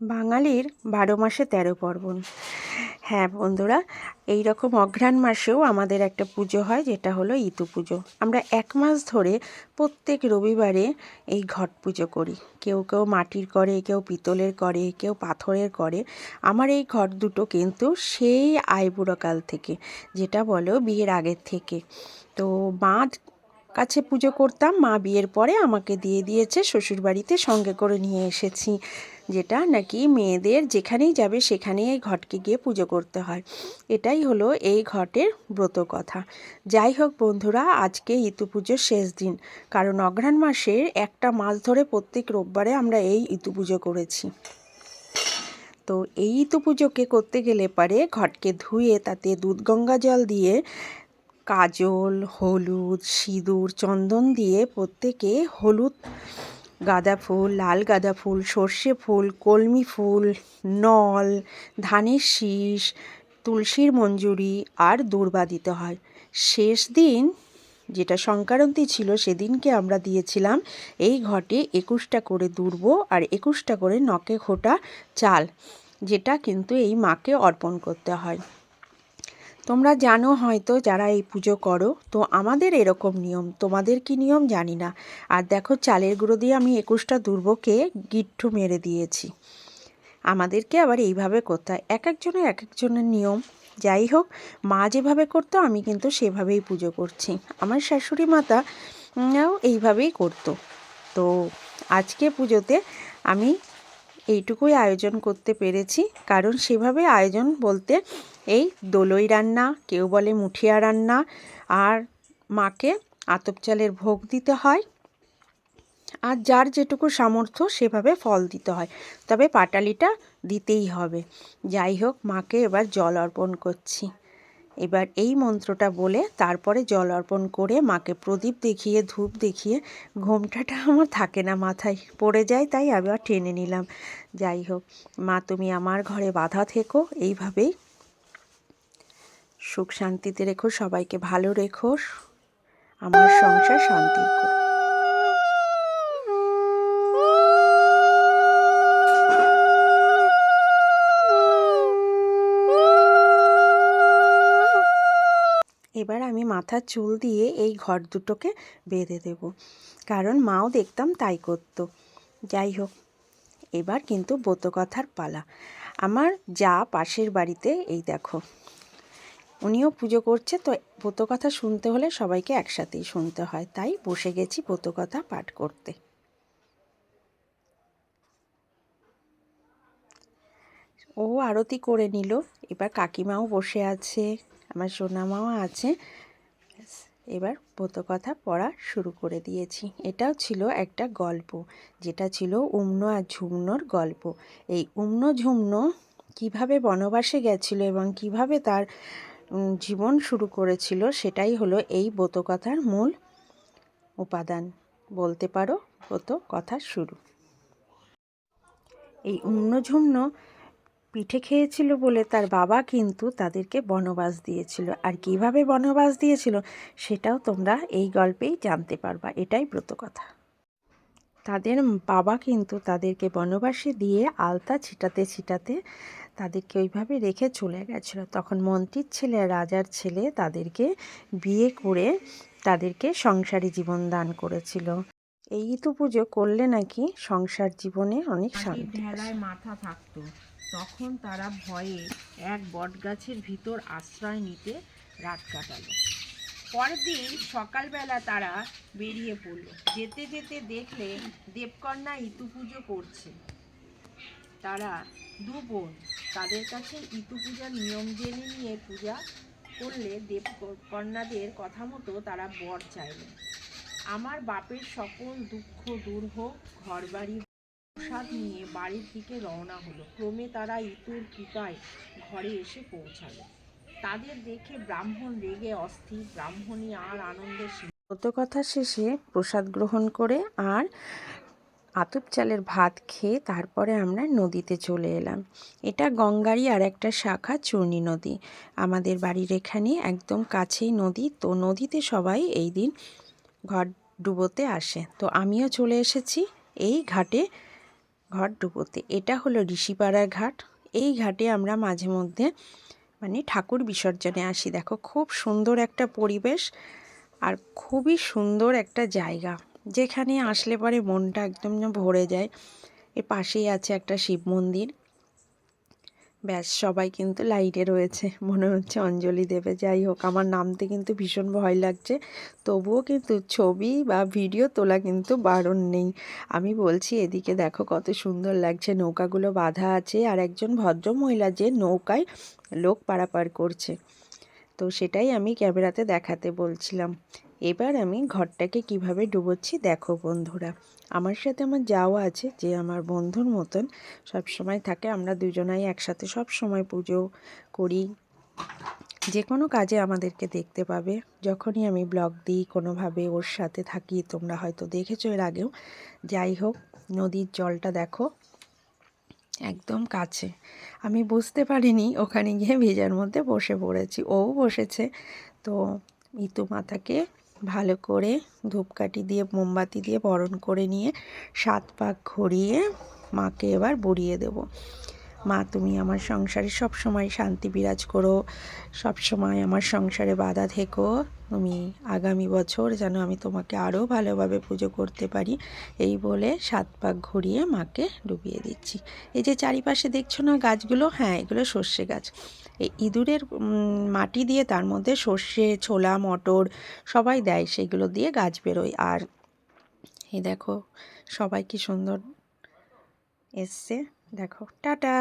বাঙালির বারো মাসে তেরো পার্বণ। হ্যাঁ বন্ধুরা এই রকম অঘ্রাণ মাসেও আমাদের একটা পুজো হয়, যেটা হলো ইতু পুজো। আমরা এক মাস ধরে প্রত্যেক রবিবারে এই ঘট পুজো করি। কেউ কেউ মাটির করে, কেউ পিতলের করে, কেউ পাথরের করে। আমার এই ঘট দুটো কিন্তু সেই আইবুড়োকাল থেকে, যেটা বলো বিয়ের আগের থেকে। তো মা কাছে পুজো করতাম, মা বিয়ের পরে আমাকে দিয়ে দিয়েছে, শ্বশুরবাড়িতে সঙ্গে করে নিয়ে এসেছি। যেটা নাকি মেয়েদের যেখানেই যাবে সেখানেই এই ঘটকে গিয়ে পুজো করতে হয়। এটাই হলো এই ঘটের ব্রত কথা। যাই হোক বন্ধুরা, আজকে ইতু পুজোর শেষ দিন। কারণ অঘ্রাণ মাসের একটা মাস ধরে প্রত্যেক রোববারে আমরা এই ইতু পুজো করেছি। তো এই ইতু পুজোকে করতে গেলে পারে ঘটকে ধুয়ে তাতে দুধ গঙ্গা জল দিয়ে কাজল, হলুদ, সিঁদুর, চন্দন দিয়ে প্রত্যেকে হলুদ গাঁদা ফুল, লাল গাঁদা ফুল, সর্ষে ফুল, কলমি ফুল, নল, ধানের শীষ, তুলসীর মঞ্জুরি আর দূর্বা দিতে হয়। শেষ দিন, যেটা সংক্রান্তি ছিল, সেদিনকে আমরা দিয়েছিলাম এই ঘটে একুশটা করে দুর্ব আর একুশটা করে নকে খোটা চাল, যেটা কিন্তু এই মাকে অর্পণ করতে হয়। তোমরা জানো হয়তো যারা এই পুজো করো, তো আমাদের এরকম নিয়ম, তোমাদের কি নিয়ম জানি না। আর দেখো চালের গুঁড়ো দিয়ে আমি একুশটা দুর্বকে গিট্টু মেরে দিয়েছি। আমাদেরকে আবার এইভাবে করতে হয়। এক একজনের এক একজনের নিয়ম। যাই হোক, মা যেভাবে করতো, আমি কিন্তু সেভাবেই পুজো করছি। আমার শাশুড়ি মাতাও এইভাবেই করতো। তো আজকে পুজোতে আমি এইটুকুই আয়োজন করতে পেরেছি। কারণ সেভাবে আয়োজন বলতে এই দোলই রান্না, কেউ বলে মুঠিয়া রান্না, আর মাকে আতপ চালের ভোগ দিতে হয়। আর যার যেটুকু সামর্থ্য সেভাবে ফল দিতে হয়। তবে পাটালিটা দিতেই হবে। যাই হোক, মাকে এবার জল অর্পণ করছি। এবার এই মন্ত্রটা বলে তারপরে জল অর্পণ করে মাকে প্রদীপ দেখিয়ে, ধূপ দেখিয়ে, ঘোমটাটা আমার থাকে না মাথায়। পড়ে যায় তাই আবার টেনে নিলাম। যাই হোক, মা তুমি আমার ঘরে বাধা থেকো, এইভাবেই সুখ শান্তিতে রেখো, সবাইকে ভালো রেখো, আমার সংসার শান্তি করো। এবার আমি মাথার চুল দিয়ে এই ঘর দুটোকে বেঁধে দেব। কারণ মাও দেখতাম তাই করতো। যাই হোক, এবার কিন্তু ব্রতকথার পালা। আমার যা পাশের বাড়িতে এই দেখো, উনিও পুজো করছে, তো ব্রতকথা শুনতে হলে সবাইকে একসাথেই শুনতে হয়। তাই বসে গেছি ব্রতকথা পাঠ করতে। ও আরতি করে নিল। এবার কাকিমাও বসে আছে, আমার সোনামাও আছে। এবার কথা পড়া শুরু করে দিয়েছি। এটাও ছিল একটা গল্প, যেটা ছিল উম্ন আর ঝুমনোর গল্প। এই উম্ন ঝুমন কীভাবে বনবাসে গেছিল এবং কীভাবে তার জীবন শুরু করেছিল, সেটাই হলো এই ব্রতকথার মূল উপাদান। বলতে পারো ব্রত কথা শুরু। এই উম্নঝুম্ন পিঠে খেয়েছিল বলে তার বাবা কিন্তু তাদেরকে বনবাস দিয়েছিল। আর কীভাবে বনবাস দিয়েছিল সেটাও তোমরা এই গল্পেই জানতে পারবা। এটাই ব্রত কথা। তাদের বাবা কিন্তু তাদেরকে বনবাসে দিয়ে আলতা ছিটাতে ছিটাতে তাদেরকে ওইভাবে রেখে চলে গেছিল। তখন মন্ত্রীর ছেলে রাজার ছেলে তাদেরকে বিয়ে করে তাদেরকে সংসারী জীবন দান করেছিল। এই তো পুজো করলে নাকি সংসার জীবনে অনেক শান্তি মাথা থাকতো। তখন তারা ভয়ে এক বটগাছের ভিতর আশ্রয় নিতে রাত কাটালো। পরের দিন সকালবেলা তারা বেরিয়ে পড়ল। যেতে যেতে দেখলে দেবকন্যা ইতু পুজো করছে। তারা দু বোন, তাদের কাছে ইতু পূজার নিয়ম জেনে নিয়ে পূজা করলে দেবকন্যাদের কথা মতো তারা বর চাইলেন। আমার বাপের সকল দুঃখ দূর হোক ঘর বাড়ি প্রসাদ নিয়ে বাড়ির দিকে রওনা হলো। ক্রমে তারা ইতুর কৃপায় ঘরে এসে পৌঁছালো। তাদের দেখে ব্রাহ্মণ রেগে অস্থির। ব্রাহ্মণী আর আনন্দের কথা শেষে প্রসাদ গ্রহণ করে আর আতপ চালের ভাত খেয়ে তারপরে আমরা নদীতে চলে এলাম। এটা গঙ্গারই আর একটা শাখা, চূর্ণী নদী। আমাদের বাড়ির এখানে একদম কাছেই নদী। তো নদীতে সবাই এই দিন ঘর ডুবোতে আসে। তো আমিও চলে এসেছি এই ঘাটে। ঘট ডুবোতে। এটা হলো ঋষিপাড়ার ঘাট। এই ঘাটে আমরা মাঝে মধ্যে মানে ঠাকুর বিসর্জনে আসি। দেখো, খুব সুন্দর একটা পরিবেশ আর খুবই সুন্দর একটা জায়গা। যেখানে আসলে পরে মনটা একদম ভরে যায়। এর পাশেই আছে একটা শিব মন্দির। ব্যাস, সবাই কিন্তু লাইটে রয়েছে। মনে হচ্ছে অঞ্জলি দেবে। যাই হোক, আমার নামতে কিন্তু ভীষণ ভয় লাগছে। তবুও কিন্তু ছবি বা ভিডিও তোলা কিন্তু বারণ নেই। আমি বলছি, এদিকে দেখো কত সুন্দর লাগছে। নৌকাগুলো বাঁধা আছে আর একজন ভদ্র মহিলা যে নৌকায় লোক পারাপার করছে। তো সেটাই আমি ক্যামেরাতে দেখাতে বলছিলাম। এবার আমি ঘরটাকে কীভাবে ডুবোচ্ছি দেখো বন্ধুরা। আমার সাথে আমার যাওয়া আছে, যে আমার বন্ধুর মতন সব সময় থাকে। আমরা দুজনাই একসাথে সব সময় পুজো করি। যে কোনো কাজে আমাদেরকে দেখতে পাবে। যখনই আমি ব্লগ দিই, কোনোভাবে ওর সাথে থাকি, তোমরা হয়তো দেখেছ এর আগেও। যাই হোক, নদীর জলটা দেখো, একদম কাছে। আমি বুঝতে পারিনি, ওখানে গিয়ে ভেজার মধ্যে বসে পড়েছি। ও বসেছে, তো ইতু মাতাকে ভালো করে ধূপকাঠি দিয়ে, মোমবাতি দিয়ে বরণ করে নিয়ে সাত পাক ঘুরিয়ে মাকে এবার বড়িয়ে দেব। মা, তুমি আমার সংসারে সব সময় শান্তি বিরাজ করো, সব সময় আমার সংসারে বাধা থেকো। তুমি আগামী বছর যেন আমি তোমাকে আরও ভালোভাবে পুজো করতে পারি, এই বলে সাত পাক ঘুরিয়ে মাকে ডুবিয়ে দিচ্ছি। এই যে চারিপাশে দেখছ না গাছগুলো? হ্যাঁ এগুলো সর্ষে গাছ। এই ইঁদুরের মাটি দিয়ে তার মধ্যে সর্ষে, ছোলা, মটর সবাই দেয়, সেগুলো দিয়ে গাছ বেরোয়। আর এই দেখো, সবাই কি সুন্দর এসছে। দেখো, টাটা!